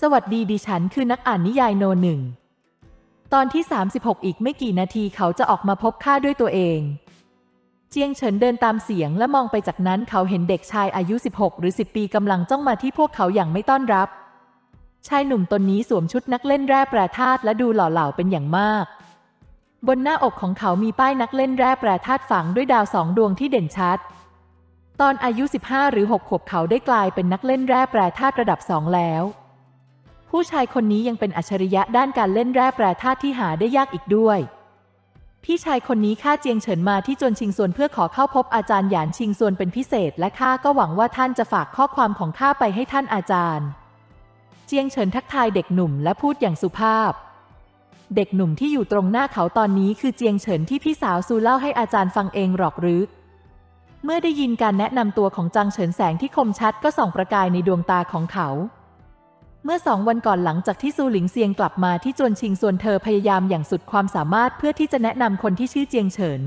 สวัสดีดิฉันคือนักอ่านนิยายโนหนึ่ง ตอนที่ 36 อีกไม่กี่นาทีเขาจะออกมาพบข้าด้วยตัวเอง เจียงเฉินเดินตามเสียงและมองไปจากนั้นเขาเห็นเด็กชายอายุ 16 หรือ 10 ปีกำลังจ้องมาที่พวกเขาอย่างไม่ต้อนรับ ชายหนุ่มตนนี้สวมชุดนักเล่นแร่แปรธาตุและดูหล่อเหลาเป็นอย่างมาก บนหน้าอกของเขามีป้ายนักเล่นแร่แปรธาตุฝังด้วยดาวสองดวงที่เด่นชัด ตอนอายุ 15 หรือ 6 ขวบเขาได้กลายเป็นนักเล่นแร่แปรธาตุระดับสองแล้ว ผู้ชายคนนี้ยังเป็นอัจฉริยะด้านการเล่นแร่แปรธาตุที่หาได้ยากอีกด้วย พี่ชายคนนี้ข้าเจียงเฉินมาที่จวนชิงซวนเพื่อขอเข้าพบอาจารย์หยานชิงซวนเป็นพิเศษ และข้าก็หวังว่าท่านจะฝากข้อความของข้าไปให้ท่านอาจารย์ เจียงเฉินทักทายเด็กหนุ่มและพูดอย่างสุภาพ เด็กหนุ่มที่อยู่ตรงหน้าเขาตอนนี้คือเจียงเฉินที่พี่สาวซูเล่าให้อาจารย์ฟังเองหรอกหรือเมื่อได้ยินการแนะนำตัวของจางเฉินแสงที่คมชัดก็ส่องประกายในดวงตาของเขา เมื่อสองวันก่อนหลังจากที่ซูหลิงเซียงกลับมาที่จวนชิงส่วนเธอพยายามอย่างสุดความสามารถเพื่อที่จะแนะนำคนที่ชื่อเจียงเฉิน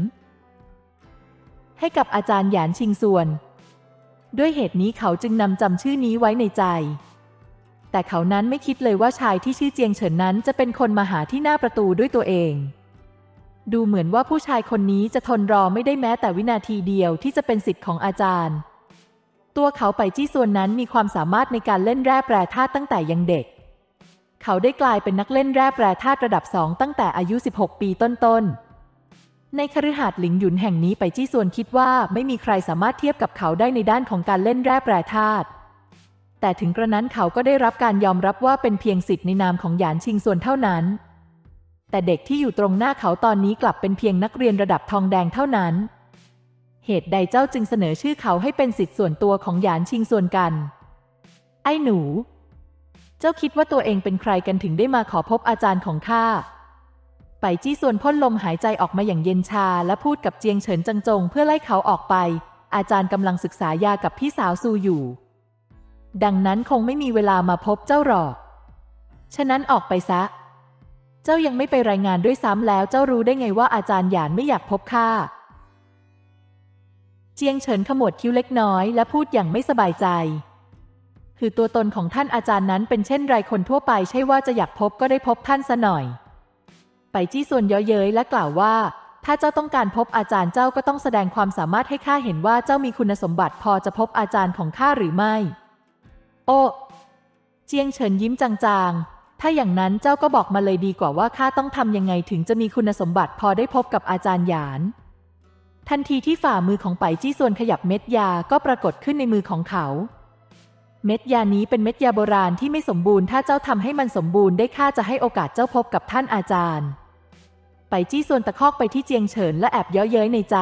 ให้กับอาจารย์หยานชิงส่วน ด้วยเหตุนี้เขาจึงนำจำชื่อนี้ไว้ในใจ แต่เขานั้นไม่คิดเลยว่าชายที่ชื่อเจียงเฉินนั้นจะเป็นคนมาหาที่หน้าประตูด้วยตัวเอง ดูเหมือนว่าผู้ชายคนนี้จะทนรอไม่ได้แม้แต่วินาทีเดียวที่จะเป็นสิทธิ์ของอาจารย์ ตัวเขาไปจี้ส่วนนั้นมีความสามารถในการเล่นแร่แปรธาตุตั้งแต่ยังเด็ก เขาได้กลายเป็นนักเล่นแร่แปรธาตุระดับสองตั้งแต่อายุ 16 ปีต้นๆ ในคฤหาสน์หลิงหยุนแห่งนี้ไปจี้ส่วนคิดว่าไม่มีใครสามารถเทียบกับเขาได้ในด้านของการเล่นแร่แปรธาตุแต่ถึงกระนั้นเขาก็ได้รับการยอมรับว่าเป็นเพียงสิทธิ์ในนามของหยานชิงส่วนเท่านั้น แต่เด็กที่อยู่ตรงหน้าเขาตอนนี้กลับเป็นเพียงนักเรียนระดับทองแดงเท่านั้น เหตุใดเจ้าจึงเสนอชื่อเขาให้เป็นสิทธิ์ส่วนตัวของหยานชิงส่วนกัน ไอ้หนู เจ้าคิดว่าตัวเองเป็นใครกันถึงได้มาขอพบอาจารย์ของข้า ไปจี้ส่วนพ่นลมหายใจออกมาอย่างเย็นชาและพูดกับเจียงเฉินจังจง เพื่อไล่เขาออกไป อาจารย์กำลังศึกษายากับพี่สาวซูอยู่ ดังนั้นคงไม่มีเวลามาพบเจ้าหรอก ฉะนั้นออกไปซะ เจ้ายังไม่ไปรายงานด้วยซ้ำแล้ว เจ้ารู้ได้ไงว่าอาจารย์หยานไม่อยากพบข้า เจียงเฉินขมวดคิ้วเล็กน้อยและพูดอย่างไม่สบายใจ คือตัวตนของท่านอาจารย์นั้นเป็นเช่นไรคนทั่วไปใช่ว่าจะอยากพบก็ได้พบท่านซะหน่อย ไปจี้ส่วนเย้อเย้ยและกล่าวว่า ถ้าเจ้าต้องการพบอาจารย์เจ้าก็ต้องแสดงความสามารถให้ข้าเห็นว่าเจ้ามีคุณสมบัติพอจะพบอาจารย์ของข้าหรือไม่ โอ้เจียงเฉินยิ้มจางๆ ถ้าอย่างนั้นเจ้าก็บอกมาเลยดีกว่าว่าข้าต้องทำยังไงถึงจะมีคุณสมบัติพอได้พบกับอาจารย์หยาน ทันทีที่ฝ่ามือของไปจี้ส่วนขยับเม็ดยาก็ปรากฏขึ้นในมือของเขา เม็ดยานี้เป็นเม็ดยาโบราณที่ไม่สมบูรณ์ถ้าเจ้าทำให้มันสมบูรณ์ได้ข้าจะให้โอกาสเจ้าพบกับท่านอาจารย์ ไปจี้ส่วนตะคอกไปที่เจียงเฉินและแอบเย้อเย้ยในใจ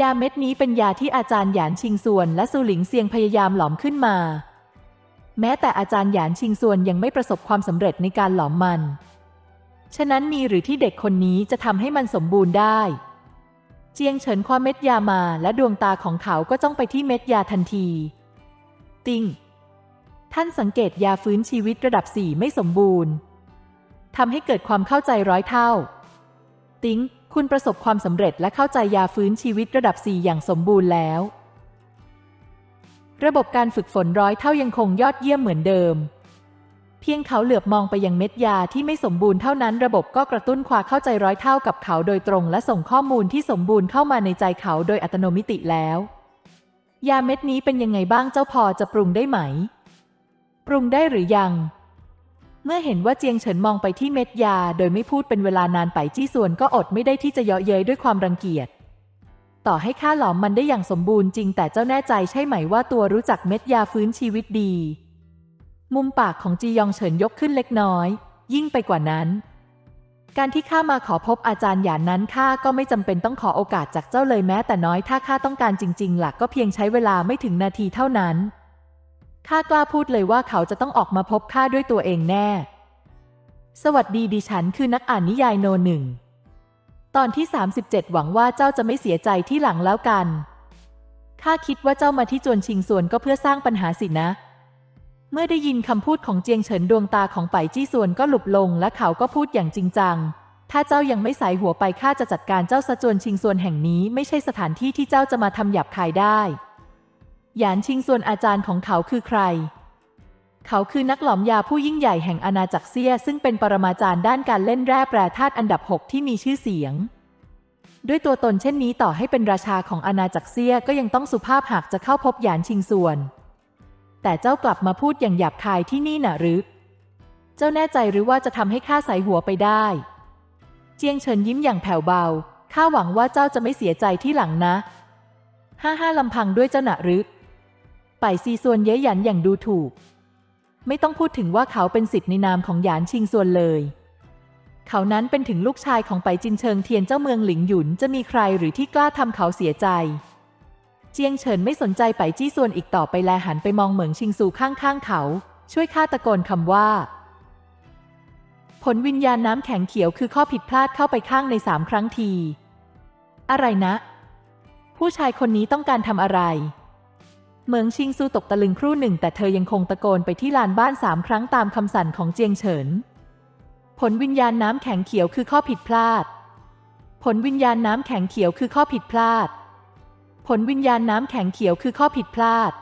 ยาเม็ดนี้เป็นยาที่อาจารย์หยานชิงส่วน และซูหลิงเซียงพยายามหลอมขึ้นมา แม้แต่อาจารย์หยานชิงส่วนยังไม่ประสบความสำเร็จในการหลอมมัน ฉะนั้นมีหรือที่เด็กคนนี้จะทำให้มันสมบูรณ์ได้ เจียงเฉินคว้าเม็ดยามาและดวงตาของเขาก็จ้องไปที่เม็ดยาทันที ติง ท่านสังเกตยาฟื้นชีวิตระดับสี่ไม่สมบูรณ์ทำให้เกิดความเข้าใจร้อยเท่า ติง คุณประสบความสำเร็จและเข้าใจยาฟื้นชีวิตระดับสี่อย่างสมบูรณ์แล้ว ระบบการฝึกฝนร้อยเท่ายังคงยอดเยี่ยมเหมือนเดิม เพียงเขาเหลือบมองไปยังเม็ดยาที่ไม่สมบูรณ์เท่านั้นระบบก็กระตุ้นความเข้าใจร้อยเท่ากับเขาโดยตรงและส่งข้อมูลที่สมบูรณ์เข้ามาในใจเขาโดยอัตโนมัติแล้ว ยาเม็ดนี้เป็นยังไงบ้างเจ้าพอจะปรุงได้ไหม ปรุงได้หรือยัง เมื่อเห็นว่าเจียงเฉินมองไปที่เม็ดยาโดยไม่พูดเป็นเวลานานไปจี้ส่วนก็อดไม่ได้ที่จะเยาะเย้ยด้วยความรังเกียจต่อให้ข้าหลอมมันได้อย่างสมบูรณ์จริงแต่เจ้าแน่ใจใช่ไหมว่าตัวรู้จักเม็ดยาฟื้นชีวิตดี มุมปากของจียองเฉินยกขึ้นเล็กน้อย ยิ่งไปกว่านั้น การที่ข้ามาขอพบอาจารย์หยานนั้นข้าก็ไม่จำเป็นต้องขอโอกาสจากเจ้าเลยแม้แต่น้อยถ้าข้าต้องการจริง ๆ หลักก็เพียงใช้เวลาไม่ถึงนาทีเท่านั้นข้ากล้าพูดเลยว่าเขาจะต้องออกมาพบข้าด้วยตัวเองแน่ สวัสดีดิฉันคือนักอ่านนิยายโนหนึ่ง ตอนที่ 37 หวังว่าเจ้าจะไม่เสียใจที่หลังแล้วกัน ข้าคิดว่าเจ้ามาที่จวนชิงส่วนก็เพื่อสร้างปัญหาสินะ เมื่อได้ยินคำพูดของเจียงเฉินดวงตาของไปจี้ส่วนก็หลุบลงและเขาก็พูดอย่างจริงจัง ถ้าเจ้ายังไม่สายหัวไปข้าจะจัดการเจ้าสะจวนชิงส่วนแห่งนี้ไม่ใช่สถานที่ที่เจ้าจะมาทำหยาบคายได้หยานชิงส่วนอาจารย์ของเขาคือใคร เขาคือนักหลอมยาผู้ยิ่งใหญ่แห่งอาณาจักรเซีย ซึ่งเป็นปรมาจารย์ด้านการเล่นแร่แปรธาตุอันดับ 6 ที่มีชื่อเสียง ด้วยตัวตนเช่นนี้ต่อให้เป็นราชาของอาณาจักรเซียก็ยังต้องสุภาพหากจะเข้าพบหยานชิงส่วน แต่เจ้ากลับมาพูดอย่างหยาบคายที่นี่น่ะหรือ เจ้าแน่ใจหรือว่าจะทำให้ข้าใส่หัวไปได้ เจียงเฉินยิ้มอย่างแผ่วเบา ข้าหวังว่าเจ้าจะไม่เสียใจที่หลังนะ ห้าห้าลำพังด้วยเจ้าหนะหรือไปซีส่วนเย้ยหยันอย่างดูถูก ไม่ต้องพูดถึงว่าเขาเป็นสิทธิ์ในนามของหยานชิงส่วนเลย เขานั้นเป็นถึงลูกชายของไปจินเชิงเทียนเจ้าเมืองหลิงหยุนจะมีใครหรือที่กล้าทำเขาเสียใจ เจียงเฉินไม่สนใจไปจี้ส่วนอีกต่อไปแลหันไปมองเหมืองชิงซูข้างๆเขา ช่วยข้าตะโกนคำว่า ผลวิญญาณน้ำแข็งเขียวคือข้อผิดพลาดเข้าไปข้างในสามครั้งที อะไรนะ ผู้ชายคนนี้ต้องการทำอะไร เหมืองชิงซูตกตะลึงครู่หนึ่ง แต่เธอยังคงตะโกนไปที่ลานบ้านสามครั้งตามคำสั่นของเจียงเฉิน ผลวิญญาณน้ำแข็งเขียวคือข้อผิดพลาด ผลวิญญาณน้ำแข็งเขียวคือข้อผิดพลาด ผลวิญญาณน้ำแข็งเขียวคือข้อผิดพลาด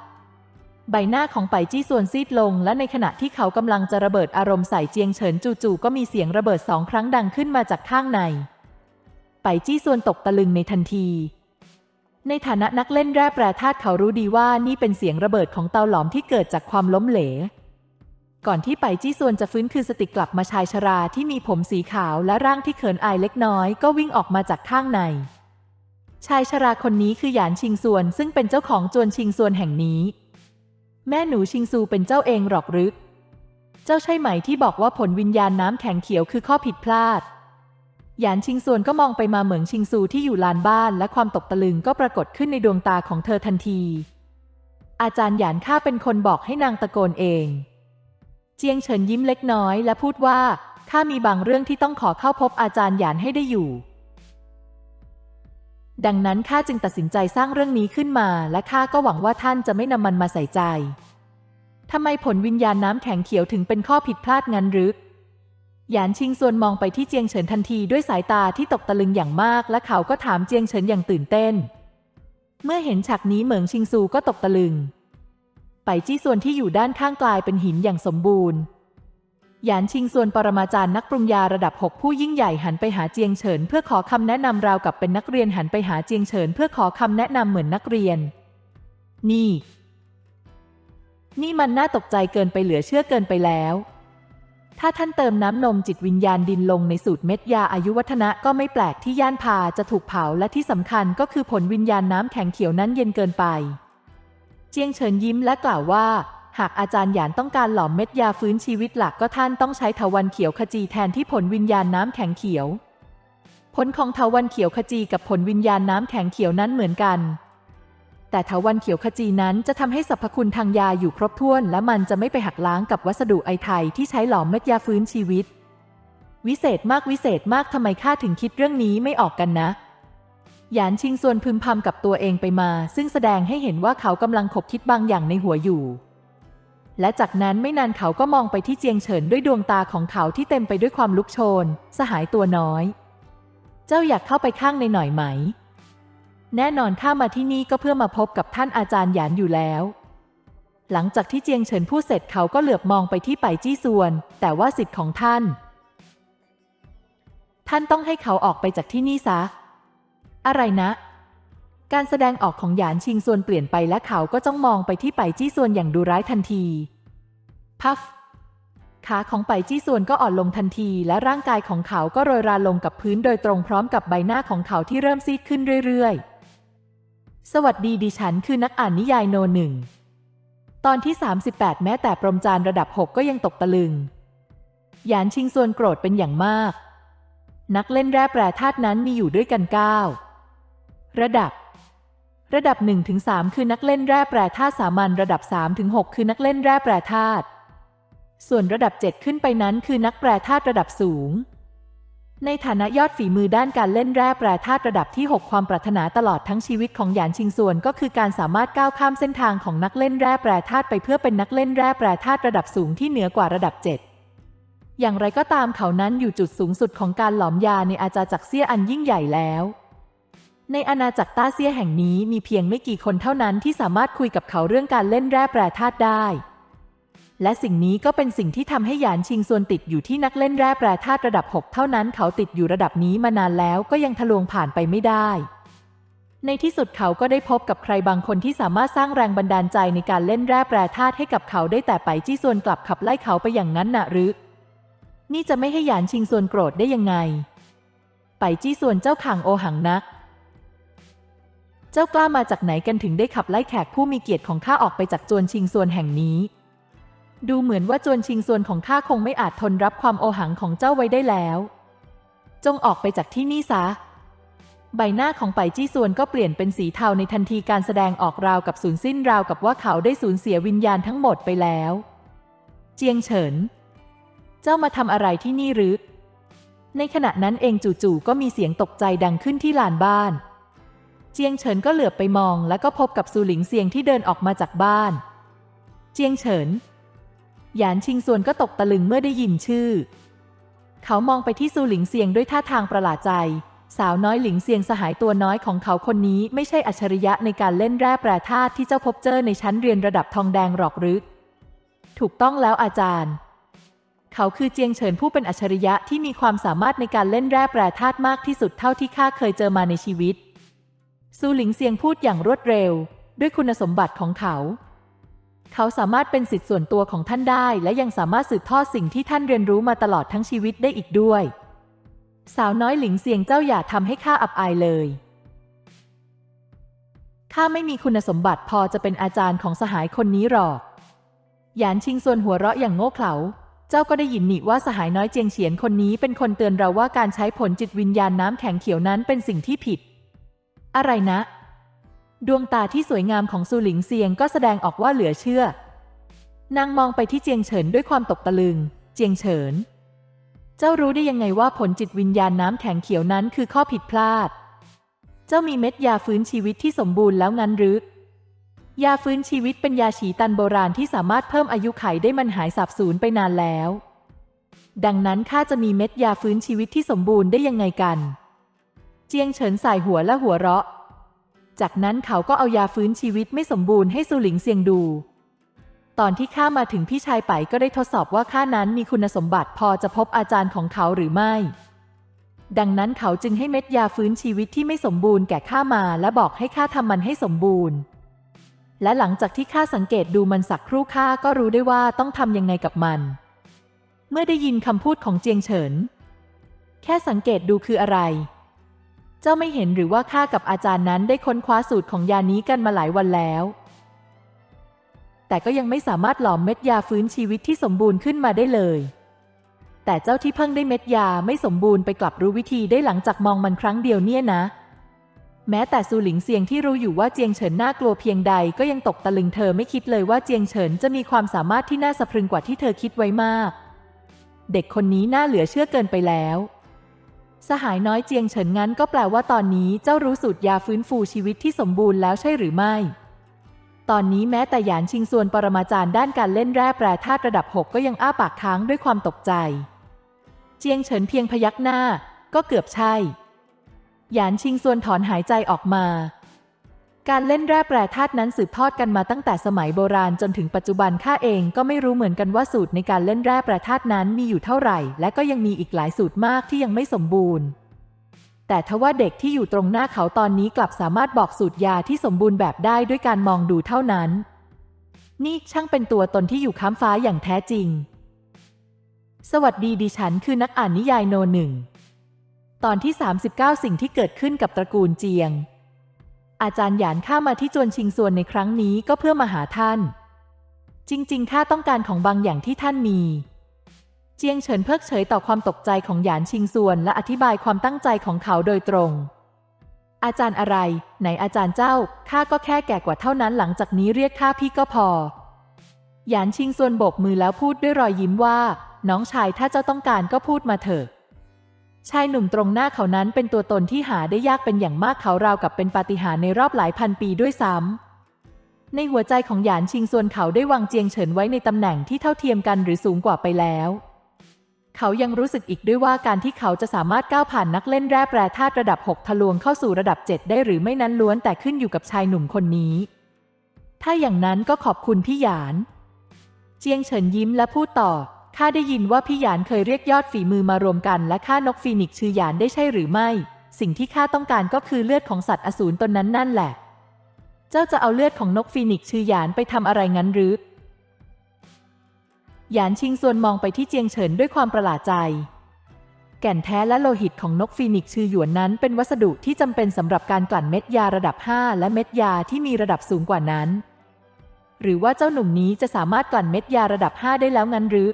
ใบหน้าของไปจี้ส่วนซีดลง และในขณะที่เขากำลังจะระเบิดอารมณ์ใส่เจียงเฉินจู่ๆก็มีเสียงระเบิดสองครั้งดังขึ้นมาจากข้างใน ไปจี้ส่วนตกตะลึงในทันที ในฐานะนักเล่นแร่แปรธาตุเขารู้ดีว่านี่เป็นเสียงระเบิดของเตาหลอมที่เกิดจากความล้มเหลวก่อนที่ไปจี้ส่วนจะฟื้นคืนสติกลับมาชายชราที่มีผมสีขาวและร่างที่เขินอายเล็กน้อยก็วิ่งออกมาจากข้างใน ชายชราคนนี้คือหยานชิงส่วน ซึ่งเป็นเจ้าของจวนชิงส่วนแห่งนี้ แม่หนูชิงซูเป็นเจ้าเองหรอกหรือเจ้าใช่ไหมที่บอกว่าผลวิญญาณน้ำแข็งเขียวคือข้อผิดพลาด หยานชิงส่วนก็มองไปมาเหมืองชิงซูที่อยู่ลานบ้านและความตกตะลึงก็ปรากฏขึ้นในดวงตาของเธอทันที อาจารย์หยานข้าเป็นคนบอกให้นางตะโกนเอง เจียงเฉินยิ้มเล็กน้อยและพูดว่าข้ามีบางเรื่องที่ต้องขอเข้าพบอาจารย์หยานให้ได้อยู่ ดังนั้นข้าจึงตัดสินใจสร้างเรื่องนี้ขึ้นมา และข้าก็หวังว่าท่านจะไม่นำมันมาใส่ใจทำไมผลวิญญาณน้ำแข็งเขียวถึงเป็นข้อผิดพลาดงั้นหรือหยานชิงส่วนมองไปที่เจียงเฉินทันทีด้วยสายตาที่ตกตะลึงอย่างมาก และเขาก็ถามเจียงเฉินอย่างตื่นเต้น เมื่อเห็นฉากนี้เหมิงชิงซูก็ตกตะลึง ไปจี้ส่วนที่อยู่ด้านข้างกลายเป็นหินอย่างสมบูรณ์ หยานชิงส่วนปรมาจารย์นักปรุงยาระดับ 6 ผู้ยิ่งใหญ่หันไปหาเจียงเฉิน เพื่อขอคำแนะนำราวกับเป็นนักเรียนหันไปหาเจียงเฉิน เพื่อขอคำแนะนำเหมือนนักเรียน นี่ นี่มันน่าตกใจเกินไปเหลือเชื่อเกินไปแล้ว ถ้าท่านเติมน้ำนมจิตวิญญาณดินลงในสูตรเม็ดยาอายุวัฒนะก็ไม่แปลกที่ย่านพาจะถูกเผาและที่สำคัญก็คือผลวิญญาณน้ำแข็งเขียวนั้นเย็นเกินไป เจียงเฉินยิ้มและกล่าวว่า หากอาจารย์หยานต้องการหลอมเม็ดยาฟื้นชีวิตหลักก็ท่านต้องใช้เถาวันเขียวขจีแทนที่ผลวิญญาณน้ำแข็งเขียว ผลของเถาวันเขียวขจีกับผลวิญญาณน้ำแข็งเขียวนั้นเหมือนกัน แต่เถาวันเขียวขจีนั้นจะทำให้สรรพคุณทางยาอยู่ครบถ้วน และมันจะไม่ไปหักล้างกับวัสดุไอไทยที่ใช้หลอมเม็ดยาฟื้นชีวิต วิเศษมากวิเศษมากทำไมข้าถึงคิดเรื่องนี้ไม่ออกกันนะหยานชิงส่วนพึมพำกับตัวเองไปมา ซึ่งแสดงให้เห็นว่าเขากำลังขบคิดบางอย่างในหัวอยู่ และจากนั้นไม่นานเขาก็มองไปที่เจียงเฉินด้วยดวงตาของเขาที่เต็มไปด้วยความลุกโชน สหายตัวน้อย เจ้าอยากเข้าไปข้างในหน่อยไหม แน่นอนข้ามาที่นี่ก็เพื่อมาพบกับท่านอาจารย์หยานอยู่แล้ว หลังจากที่เจียงเฉินพูดเสร็จเขาก็เหลือบมองไปที่ไปจี้ส่วน แต่ว่าสิทธิ์ของท่าน ท่านต้องให้เขาออกไปจากที่นี่ซะ อะไรนะ การแสดงออกของหยานชิงส่วนเปลี่ยนไปและเขาก็จ้องมองไปที่ไปจี้ส่วนอย่างดูร้ายทันที พัฟขาของไปจี้ส่วนก็อ่อนลงทันทีและร่างกายของเขาก็โรยราลงกับพื้นโดยตรงพร้อมกับใบหน้าของเขาที่เริ่มซีดขึ้นเรื่อยๆ สวัสดีดิฉันคือนักอ่านนิยายโนหนึ่ง ตอนที่ 38 แม้แต่ปรมจารย์ระดับ 6 ก็ยังตกตะลึง หยานชิงส่วนโกรธเป็นอย่างมาก นักเล่นแร่แปรธาตุนั้นมีอยู่ด้วยกัน 9 ระดับ ระดับ 1-3 คือนักเล่นแร่แปรธาตุสามัญระดับ 3-6 คือนักเล่นแร่แปรธาตุส่วนระดับ 7 ขึ้นไปนั้นคือนักแปรธาตุระดับสูง ในฐานะยอดฝีมือด้านการเล่นแร่แปรธาตุระดับที่ 6 ความปรารถนาตลอดทั้งชีวิตของหยานชิงส่วน ก็คือการสามารถก้าวข้ามเส้นทางของนักเล่นแร่แปรธาตุไปเพื่อเป็นนักเล่นแร่แปรธาตุระดับสูงที่เหนือกว่าระดับ 7 อย่างไรก็ตามเขานั้นอยู่จุดสูงสุดของการหลอมยาในอาณาจักเซียอันยิ่งใหญ่แล้ว ในอาณาจักรต้าเซียแห่งนี้มีเพียงไม่กี่คนเท่านั้นที่สามารถคุยกับเขาเรื่องการเล่นแร่แปรธาตุได้ และสิ่งนี้ก็เป็นสิ่งที่ทำให้หยานชิงซวนติดอยู่ที่นักเล่นแร่แปรธาตุระดับ 6 เท่านั้น เขาติดอยู่ระดับนี้มานานแล้วก็ยังทะลวงผ่านไปไม่ได้ ในที่สุดเขาก็ได้พบกับใครบางคนที่สามารถสร้างแรงบันดาลใจในการเล่นแร่แปรธาตุให้กับเขาได้แต่ไปจี้ซวนกลับขับไล่เขาไปอย่างนั้นน่ะหรือ นี่จะไม่ให้หยานชิงซวนโกรธได้ยังไง ไปจี้ซวนเจ้าข่างโอหังนัก เจ้ากล้ามาจากไหนกันถึงได้ขับไล่แขกผู้มีเกียรติของข้าออกไปจากจวนชิงซวนแห่งนี้ ดูเหมือนว่าจวนชิงซวนของข้าคงไม่อาจทนรับความโอหังของเจ้าไว้ได้แล้ว จงออกไปจากที่นี่ซะ ใบหน้าของไปจี้ซวนก็เปลี่ยนเป็นสีเทาในทันทีการแสดงออกราวกับสูญสิ้นราวกับว่าเขาได้สูญเสียวิญญาณทั้งหมดไปแล้ว เจียงเฉิน เจ้ามาทำอะไรที่นี่หรือในขณะนั้นเองจู่ๆก็มีเสียงตกใจดังขึ้นที่ลานบ้าน เจียงเฉินก็เหลือบไปมอง แล้วก็พบกับซูหลิงเซียงที่เดินออกมาจากบ้าน เจียงเฉิน หยานชิงซวนก็ตกตะลึงเมื่อได้ยินชื่อ เขามองไปที่ซูหลิงเซียงด้วยท่าทางประหลาดใจ สาวน้อยหลิงเซียงสหายตัวน้อยของเขาคนนี้ไม่ใช่อัจฉริยะในการเล่นแร่แปรธาตุที่เจ้าพบเจอในชั้นเรียนระดับทองแดงหรอกหรือถูกต้องแล้วอาจารย์ เขาคือเจียงเฉินผู้เป็นอัจฉริยะที่มีความสามารถในการเล่นแร่แปรธาตุมากที่สุดเท่าที่ข้าเคยเจอมาในชีวิต ซูหลิงเซียงพูดอย่างรวดเร็ว ด้วยคุณสมบัติของเขา เขาสามารถเป็นสิทธิ์ส่วนตัวของท่านได้ และยังสามารถสืบทอดสิ่งที่ท่านเรียนรู้มาตลอดทั้งชีวิตได้อีกด้วย สาวน้อยหลิงเซียงเจ้าอย่าทำให้ข้าอับอายเลยข้าไม่มีคุณสมบัติพอจะเป็นอาจารย์ของสหายคนนี้หรอก หยานชิงส่วนหัวเราะอย่างโง่เขลา เจ้าก็ได้ยินนี่ว่าสหายน้อยเจียงเฉียนคนนี้เป็นคนเตือนเราว่าการใช้ผลจิตวิญญาณน้ำแข็งเขียวนั้นเป็นสิ่งที่ผิด อะไรนะ ดวงตาที่สวยงามของซูหลิงเซียงก็แสดงออกว่าเหลือเชื่อ นางมองไปที่เจียงเฉินด้วยความตกตะลึง เจียงเฉิน เจ้ารู้ได้ยังไงว่าผลจิตวิญญาณน้ำแข็งเขียวนั้นคือข้อผิดพลาด เจ้ามีเม็ดยาฟื้นชีวิตที่สมบูรณ์แล้วงั้นหรือยาฟื้นชีวิตเป็นยาฉีตันโบราณที่สามารถเพิ่มอายุไขได้มันหายสับสูญไปนานแล้ว ดังนั้นข้าจะมีเม็ดยาฟื้นชีวิตที่สมบูรณ์ได้ยังไงกัน เจียงเฉินสายหัวและหัวเราะ จากนั้นเขาก็เอายาฟื้นชีวิตไม่สมบูรณ์ให้สุหลิงเซียงดู ตอนที่ข้ามาถึงพี่ชายไปก็ได้ทดสอบว่าข้านั้นมีคุณสมบัติพอจะพบอาจารย์ของเขาหรือไม่ ดังนั้นเขาจึงให้เม็ดยาฟื้นชีวิตที่ไม่สมบูรณ์แก่ข้ามาและบอกให้ข้าทำมันให้สมบูรณ์ และหลังจากที่ข้าสังเกตดูมันสักครู่ข้าก็รู้ได้ว่าต้องทำยังไงกับมัน เมื่อได้ยินคำพูดของเจียงเฉิน แค่สังเกตดูคืออะไร เจ้าไม่เห็นหรือว่าข้ากับอาจารย์นั้นได้ค้นคว้าสูตรของยานี้กันมาหลายวันแล้ว แต่ก็ยังไม่สามารถหลอมเม็ดยาฟื้นชีวิตที่สมบูรณ์ขึ้นมาได้เลย แต่เจ้าที่เพิ่งได้เม็ดยาไม่สมบูรณ์ไปกลับรู้วิธีได้หลังจากมองมันครั้งเดียวเนี่ยนะ แม้แต่ซูหลิงเซียงที่รู้อยู่ว่าเจียงเฉินน่ากลัวเพียงใดก็ยังตกตะลึงเธอไม่คิดเลยว่าเจียงเฉินจะมีความสามารถที่น่าสะพรึงกว่าที่เธอคิดไว้มาก เด็กคนนี้น่าเหลือเชื่อเกินไปแล้ว สหายน้อยเจียงเฉินงั้นก็แปลว่าตอนนี้เจ้ารู้สูตรยาฟื้นฟูชีวิตที่สมบูรณ์แล้วใช่หรือไม่ ตอนนี้แม้แต่หยานชิงส่วนปรมาจารย์ด้านการเล่นแร่แปรธาตุระดับ 6 ก็ยังอ้าปากค้างด้วยความตกใจ เจียงเฉินเพียงพยักหน้า ก็เกือบใช่ หยานชิงส่วนถอนหายใจออกมา การเล่นแร่แปรธาตุนั้นสืบทอดกันมาตั้งแต่สมัยโบราณจนถึงปัจจุบันข้าเองก็ไม่รู้เหมือนกันว่าสูตรในการเล่นแร่แปรธาตุนั้นมีอยู่เท่าไหร่ และก็ยังมีอีกหลายสูตรมากที่ยังไม่สมบูรณ์ แต่ทว่าเด็กที่อยู่ตรงหน้าเขาตอนนี้กลับสามารถบอกสูตรยาที่สมบูรณ์แบบได้ด้วยการมองดูเท่านั้น นี่ช่างเป็นตัวตนที่อยู่ค้ำฟ้าอย่างแท้จริง สวัสดีดิฉันคือนักอ่านนิยายโนหนึ่งตอนที่ 39 สิ่งที่เกิดขึ้นกับตระกูลเจียง อาจารย์หยานข้ามาที่จวนชิงซวนในครั้งนี้ก็เพื่อมาหาท่าน จริงๆข้าต้องการของบางอย่างที่ท่านมี เจียงเฉินเพิกเฉยต่อความตกใจของหยานชิงซวนและอธิบายความตั้งใจของเขาโดยตรง อาจารย์อะไร ไหนอาจารย์เจ้าข้าก็แค่แก่กว่าเท่านั้นหลังจากนี้เรียกข้าพี่ก็พอ หยานชิงซวนโบกมือแล้วพูดด้วยรอยยิ้มว่า น้องชายถ้าเจ้าต้องการก็พูดมาเถอะ ชายหนุ่มตรงหน้าเขานั้นเป็นตัวตนที่หาได้ยากเป็นอย่างมากเขาราวกับเป็นปาฏิหาริย์ในรอบหลายพันปีด้วยซ้ำ ในหัวใจของหยานชิงซวนเขาได้วางเจียงเฉินไว้ในตำแหน่งที่เท่าเทียมกันหรือสูงกว่าไปแล้ว เขายังรู้สึกอีกด้วยว่าการที่เขาจะสามารถก้าวผ่านนักเล่นแร่แปรธาตุระดับ 6 ทะลวงเข้าสู่ระดับ 7 ได้หรือไม่นั้นล้วนแต่ขึ้นอยู่กับชายหนุ่มคนนี้ ถ้าอย่างนั้นก็ขอบคุณพี่หยาน เจียงเฉินยิ้มและพูดต่อ ข้าได้ยินว่าพี่หยานเคยเรียกยอดฝีมือมารวมกัน และฆ่านกฟีนิกซ์ชื่อหยานได้ใช่หรือไม่ สิ่งที่ข้าต้องการก็คือเลือดของสัตว์อสูรตนนั้นนั่นแหละ เจ้าจะเอาเลือดของนกฟีนิกซ์ชื่อหยานไปทำอะไรงั้นหรือ หยานชิงซวนมองไปที่เจียงเฉินด้วยความประหลาดใจ แก่นแท้และโลหิตของนกฟีนิกซ์ชื่อหยวนนั้นเป็นวัสดุที่จำเป็นสำหรับการกลั่นเม็ดยาระดับ 5 และเม็ดยาที่มีระดับสูงกว่านั้น หรือว่าเจ้าหนุ่มนี้จะสามารถกลั่นเม็ดยาระดับ 5 ได้แล้วงั้นหรือ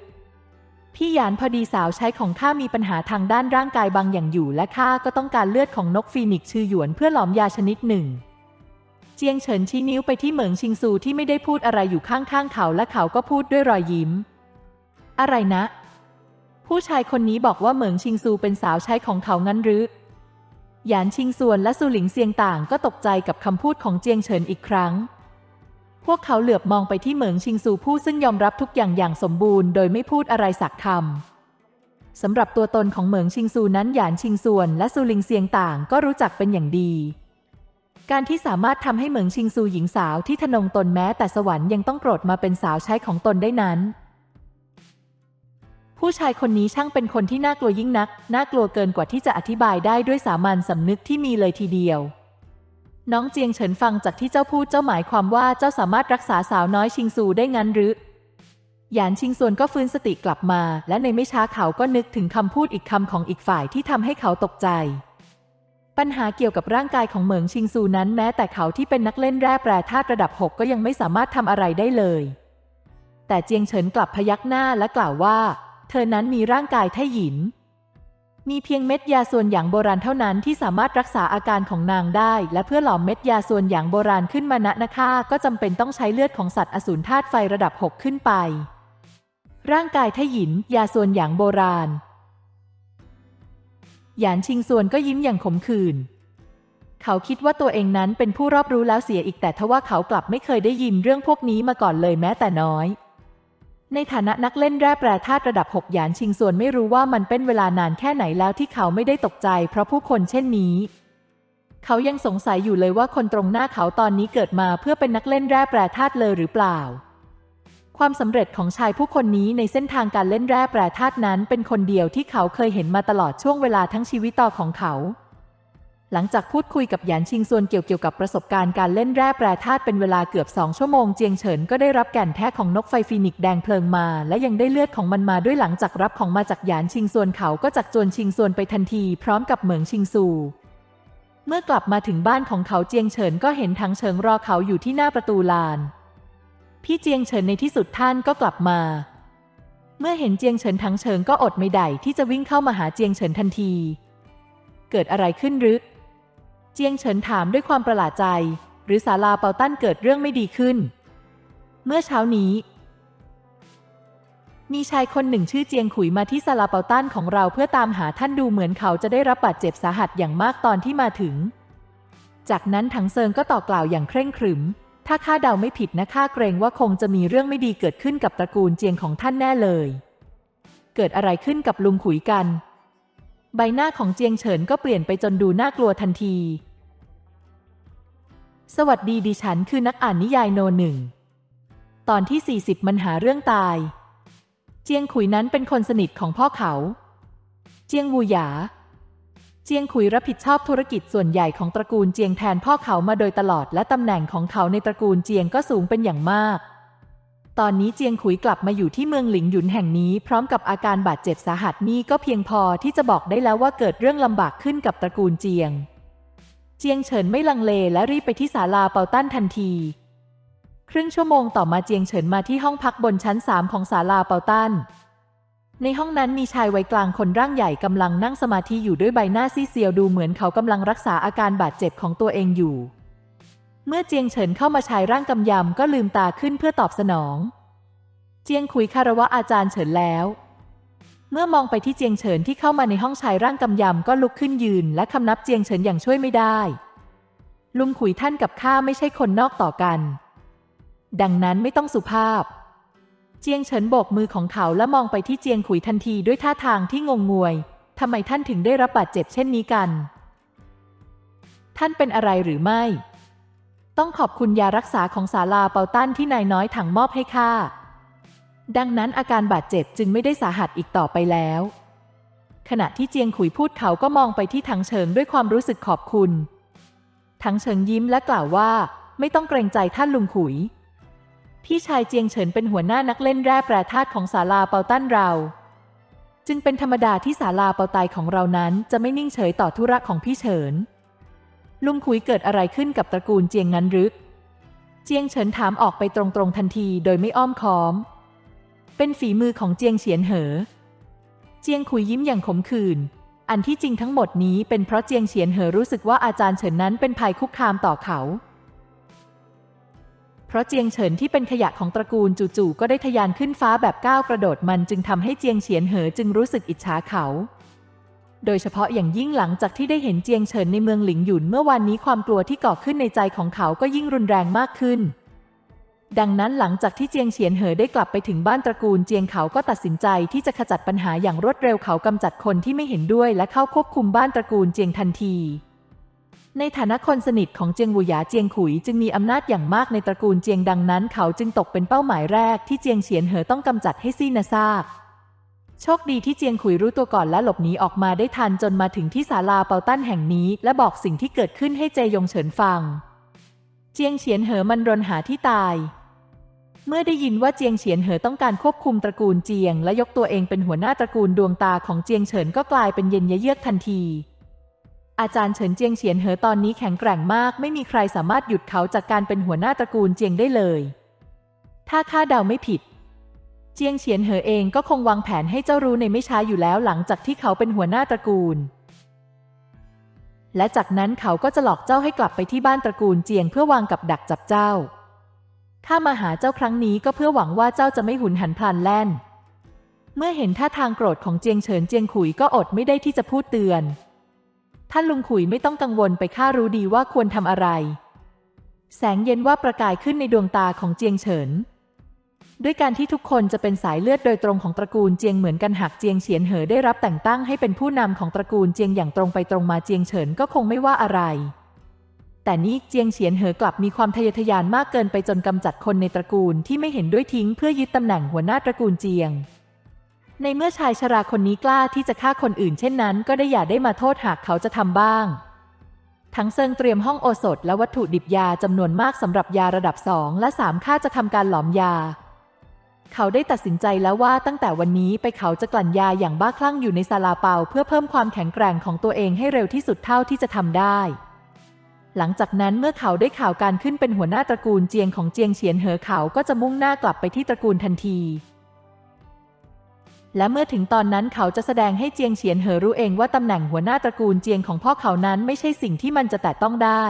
พี่หยานพอดีสาวใช้ของข้ามีปัญหาทางด้านร่างกายบางอย่างอยู่ และข้าก็ต้องการเลือดของนกฟีนิกซ์ชื่อหยวนเพื่อหลอมยาชนิดหนึ่ง เจียงเฉินชี้นิ้วไปที่เหมิงชิงซูที่ไม่ได้พูดอะไรอยู่ข้างๆเขาและเขาก็พูดด้วยรอยยิ้ม อะไรนะ ผู้ชายคนนี้บอกว่าเหมิงชิงซูเป็นสาวใช้ของเขางั้นหรือหยานชิงซวนและซูหลิงเซียงต่างก็ตกใจกับคำพูดของเจียงเฉินอีกครั้ง พวกเขาเหลือบมองไปที่เหมิงชิงซูผู้ซึ่งยอมรับทุกอย่างอย่างสมบูรณ์โดยไม่พูดอะไรสักคำสำหรับตัวตนของเหมิงชิงซูนั้นหยานชิงซวนและซูลิงเซียงต่างก็รู้จักเป็นอย่างดี การที่สามารถทำให้เหมิงชิงซูหญิงสาวที่ทะนงตนแม้แต่สวรรค์ยังต้องโกรธมาเป็นสาวใช้ของตนได้นั้น ผู้ชายคนนี้ช่างเป็นคนที่น่ากลัวยิ่งนัก น่ากลัวเกินกว่าที่จะอธิบายได้ด้วยสามัญสำนึกที่มีเลยทีเดียว น้องเจียงเฉินฟังจากที่เจ้าพูดเจ้าหมายความว่าเจ้าสามารถรักษาสาวน้อยชิงซูได้งั้นหรือหยานชิงซวนก็ฟื้นสติกลับมา และในไม่ช้าเขาก็นึกถึงคำพูดอีกคำของอีกฝ่ายที่ทำให้เขาตกใจ ปัญหาเกี่ยวกับร่างกายของเหมิงชิงซูนั้นแม้แต่เขาที่เป็นนักเล่นแร่แปรธาตุระดับ 6 ก็ยังไม่สามารถทำอะไรได้เลย แต่เจียงเฉินกลับพยักหน้าและกล่าวว่า เธอนั้นมีร่างกายท้หยิน มีเพียงเม็ดยาส่วนอย่างโบราณเท่านั้นที่สามารถรักษาอาการของนางได้ และเพื่อหลอมเม็ดยาส่วนอย่างโบราณขึ้นมาณนะคะ ก็จำเป็นต้องใช้เลือดของสัตว์อสูรธาตุไฟระดับ 6 ขึ้นไป ร่างกายทหยิน ยาส่วนอย่างโบราณ หยานชิงส่วนก็ยิ้มอย่างขมขื่นเขาคิดว่าตัวเองนั้นเป็นผู้รอบรู้แล้วเสียอีกแต่ทว่าเขากลับไม่เคยได้ยินเรื่องพวกนี้มาก่อนเลยแม้แต่น้อย ในฐานะนักเล่นแร่แปรธาตุระดับหกหยานชิงส่วนไม่รู้ว่ามันเป็นเวลานานแค่ไหนแล้วที่เขาไม่ได้ตกใจ เพราะผู้คนเช่นนี้ เขายังสงสัยอยู่เลยว่าคนตรงหน้าเขาตอนนี้เกิดมาเพื่อเป็นนักเล่นแร่แปรธาตุเลยหรือเปล่า ความสำเร็จของชายผู้คนนี้ในเส้นทางการเล่นแร่แปรธาตุนั้นเป็นคนเดียวที่เขาเคยเห็นมาตลอดช่วงเวลาทั้งชีวิตต่อของเขา หลังจากพูดคุยกับหยานชิงซวนเกี่ยวเกี่ยวกับประสบการณ์การเล่นแร่แปรธาตุเป็นเวลาเกือบสองชั่วโมงเจียงเฉินก็ได้รับแก่นแท้ของนกไฟฟีนิกแดงเพลิงมา และยังได้เลือดของมันมาด้วยหลังจากรับของมาจากหยานชิงซวนเขาก็จักจวนชิงซวนไปทันที พร้อมกับเหมิงชิงซูเมื่อกลับมาถึงบ้านของเขาเจียงเฉินก็เห็นทั้งเฉิงรอเขาอยู่ที่หน้าประตูลาน พี่เจียงเฉินในที่สุดท่านก็กลับมา เมื่อเห็นเจียงเฉินทั้งเฉิงก็อดไม่ได้ที่จะวิ่งเข้ามาหาเจียงเฉินทันที เกิดอะไรขึ้นหรือ เจียงเฉินถามด้วยความประหลาดใจ หรือศาลาเปาตันเกิดเรื่องไม่ดีขึ้น เมื่อเช้านี้ มีชายคนหนึ่งชื่อเจียงขุยมาที่ศาลาเปาตันของเราเพื่อตามหาท่านดูเหมือนเขาจะได้รับบาดเจ็บสาหัสอย่างมากตอนที่มาถึง จากนั้นถังเซิงก็ต่อกล่าวอย่างเคร่งขรึม ถ้าข้าเดาไม่ผิดนะข้าเกรงว่าคงจะมีเรื่องไม่ดีเกิดขึ้นกับตระกูลเจียงของท่านแน่เลย เกิดอะไรขึ้นกับลุงขุยกัน ใบหน้าของเจียงเฉินก็เปลี่ยนไปจนดูน่ากลัวทันที สวัสดีดิฉันคือนักอ่านนิยายโนหนึ่ง ตอนที่ 40 มันหาเรื่องตาย เจียงขุยนั้นเป็นคนสนิทของพ่อเขา เจียงวูหยา เจียงขุยรับผิดชอบธุรกิจส่วนใหญ่ของตระกูลเจียงแทนพ่อเขามาโดยตลอดและตำแหน่งของเขาในตระกูลเจียงก็สูงเป็นอย่างมาก ตอนนี้เจียงขุยกลับมาอยู่ที่เมืองหลิงหยุนแห่งนี้ พร้อมกับอาการบาดเจ็บสาหัสนี่ก็เพียงพอที่จะบอกได้แล้วว่าเกิดเรื่องลำบากขึ้นกับตระกูลเจียง เจียงเฉินไม่ลังเลและรีบไปที่ศาลาเปาตันทันที ครึ่งชั่วโมงต่อมาเจียงเฉินมาที่ห้องพักบนชั้นสามของศาลาเปาตันในห้องนั้นมีชายวัยกลางคนร่างใหญ่กำลังนั่งสมาธิอยู่ด้วยใบหน้าซีเซียวดูเหมือนเขากำลังรักษาอาการบาดเจ็บของตัวเองอยู่ เมื่อเจียงเฉินเข้ามาชายร่างกำยำก็ลืมตาขึ้นเพื่อตอบสนอง เจียงคุยคารวะอาจารย์เฉินแล้ว เมื่อมองไปที่เจียงเฉินที่เข้ามาในห้องชายร่างกำยำก็ลุกขึ้นยืน และคำนับเจียงเฉินอย่างช่วยไม่ได้ ลุงขุยท่านกับข้าไม่ใช่คนนอกต่อกัน ดังนั้นไม่ต้องสุภาพ เจียงเฉินโบกมือของเขาและมองไปที่เจียงขุยทันทีด้วยท่าทางที่งงงวยทำไมท่านถึงได้รับบาดเจ็บเช่นนี้กัน ท่านเป็นอะไรหรือไม่ ต้องขอบคุณยารักษาของศาลาเปาตันที่นายน้อยถังมอบให้ข้า ดังนั้นอาการบาดเจ็บจึงไม่ได้สาหัสอีกต่อไปแล้ว ขณะที่เจียงขุยพูดเขาก็มองไปที่ถังเฉิงด้วยความรู้สึกขอบคุณ ถังเฉิงยิ้มและกล่าวว่า ไม่ต้องเกรงใจท่านลุงขุย พี่ชายเจียงเฉินเป็นหัวหน้านักเล่นแร่แปรธาตุของศาลาเปาตันเรา จึงเป็นธรรมดาที่ศาลาเปาไตของเรานั้นจะไม่นิ่งเฉยต่อธุระของพี่เฉิน ลุงขุยเกิดอะไรขึ้นกับตระกูลเจียงนั้นรือเจียงเฉินถามออกไปตรงๆทันทีโดยไม่อ้อมค้อม เป็นฝีมือของเจียงเฉียนเหอ เจียงขุยยิ้มอย่างขมขื่น อันที่จริงทั้งหมดนี้เป็นเพราะเจียงเฉียนเหอรู้สึกว่าอาจารย์เฉินนั้นเป็นภัยคุกคามต่อเขา เพราะเจียงเฉินที่เป็นขยะของตระกูลจู่ๆก็ได้ทะยานขึ้นฟ้าแบบก้าวกระโดดมันจึงทำให้เจียงเฉียนเหอจึงรู้สึกอิจฉาเขา โดยเฉพาะอย่างยิ่งหลังจากที่ได้เห็นเจียงเฉินในเมืองหลิงหยุนเมื่อวานนี้ความกลัวที่ก่อขึ้นในใจของเขาก็ยิ่งรุนแรงมากขึ้น ดังนั้นหลังจากที่เจียงเฉียนเหอได้กลับไปถึงบ้านตระกูลเจียงเขาก็ตัดสินใจที่จะขจัดปัญหาอย่างรวดเร็วเขากำจัดคนที่ไม่เห็นด้วยและเข้าควบคุมบ้านตระกูลเจียงทันทีในฐานะคนสนิทของเจียงหวูหยาเจียงขุยจึงมีอำนาจอย่างมากในตระกูลเจียงดังนั้น เขาจึงตกเป็นเป้าหมายแรกที่เจียงเฉียนเหอต้องกำจัดให้ซี่นาซาก โชคดีที่เจียงขุยรู้ตัวก่อนและหลบหนีออกมาได้ทันจนมาถึงที่ศาลาเปาตั้นแห่งนี้ และบอกสิ่งที่เกิดขึ้นให้เจยงเฉินฟัง เจียงเฉียนเหอมันรนหาที่ตาย เมื่อได้ยินว่าเจียงเฉียนเหอต้องการควบคุมตระกูลเจียง และยกตัวเองเป็นหัวหน้าตระกูลดวงตาของเจียงเฉินก็กลายเป็นเย็นเยือกทันที อาจารย์เฉินเจียงเฉียนเหอตอนนี้แข็งแกร่งมาก ไม่มีใครสามารถหยุดเขาจากการเป็นหัวหน้าตระกูลเจียงได้เลย ถ้าข้าเดาไม่ผิด เจียงเฉียนเหอเองก็คงวางแผนให้เจ้ารู้ในไม่ช้าอยู่แล้วหลังจากที่เขาเป็นหัวหน้าตระกูล และจากนั้นเขาก็จะหลอกเจ้าให้กลับไปที่บ้านตระกูลเจียงเพื่อวางกับดักจับเจ้า ข้ามาหาเจ้าครั้งนี้ก็เพื่อหวังว่าเจ้าจะไม่หุนหันพลันแล่น เมื่อเห็นท่าทางโกรธของเจียงเฉินเจียงขุยก็อดไม่ได้ที่จะพูดเตือน ท่านลุงขุยไม่ต้องกังวลไปข้ารู้ดีว่าควรทำอะไร แสงเย็นว่าประกายขึ้นในดวงตาของเจียงเฉิน ด้วยการที่ทุกคนจะเป็นสายเลือดโดยตรงของตระกูลเจียงเหมือนกันหากเจียงเฉียนเหอได้รับแต่งตั้งให้เป็นผู้นำของตระกูลเจียงอย่างตรงไปตรงมาเจียงเฉินก็คงไม่ว่าอะไร แต่นี่เจียงเฉียนเหอกลับมีความทะเยอทะยานมากเกินไปจนกำจัดคนในตระกูลที่ไม่เห็นด้วยทิ้งเพื่อยึดตำแหน่งหัวหน้าตระกูลเจียง ในเมื่อชายชราคนนี้กล้าที่จะฆ่าคนอื่นเช่นนั้น ก็ได้อย่าได้มาโทษหากเขาจะทำบ้างทั้งเซิงเตรียมห้องโอสถและวัตถุดิบยาจำนวนมากสำหรับยาระดับสองและสามค่าจะทำการหลอมยา เขาได้ตัดสินใจแล้วว่าตั้งแต่วันนี้ไปเขาจะกลั่นยาอย่างบ้าคลั่งอยู่ในซาลาเปาเพื่อเพิ่มความแข็งแกร่งของตัวเองให้เร็วที่สุดเท่าที่จะทำได้ หลังจากนั้นเมื่อเขาได้ข่าวการขึ้นเป็นหัวหน้าตระกูลเจียงของเจียงเฉียนเหอเขาก็จะมุ่งหน้ากลับไปที่ตระกูลทันที และเมื่อถึงตอนนั้นเขาจะแสดงให้เจียงเฉียนเหอรู้เองว่าตำแหน่งหัวหน้าตระกูลเจียงของพ่อเขานั้นไม่ใช่สิ่งที่มันจะแตะต้องได้